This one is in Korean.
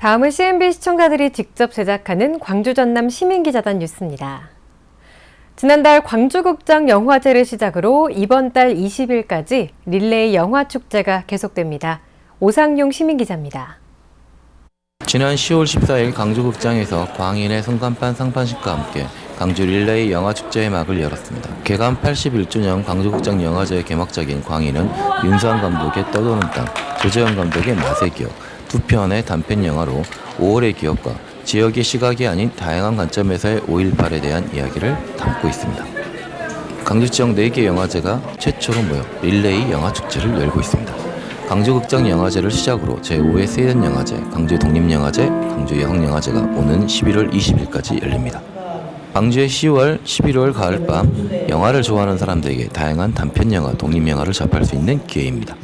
다음은 CNB 시청자들이 직접 제작하는 광주 전남 시민기자단 뉴스입니다. 지난달 광주극장 영화제를 시작으로 이번 달 20일까지 릴레이 영화축제가 계속됩니다. 오상용 시민기자입니다. 지난 10월 14일 강주극장에서 광인의 성간판 상판식과 함께 강주 릴레이 영화축제의 막을 열었습니다. 개관 81주년 강주극장 영화제의 개막작인 광인은 윤수환 감독의 떠도는 땅, 조재현 감독의 맛의 기억, 두 편의 단편 영화로 5월의 기억과 지역의 시각이 아닌 다양한 관점에서의 5.18에 대한 이야기를 담고 있습니다. 강주 지역 4개 영화제가 최초로 모여 릴레이 영화 축제를 열고 있습니다. 강주극장 영화제를 시작으로 제5회 세전 영화제, 강주 독립영화제, 강주 여학영화제가 오는 11월 20일까지 열립니다. 광주의 10월, 11월 가을밤 영화를 좋아하는 사람들에게 다양한 단편 영화, 독립 영화를 접할 수 있는 기회입니다.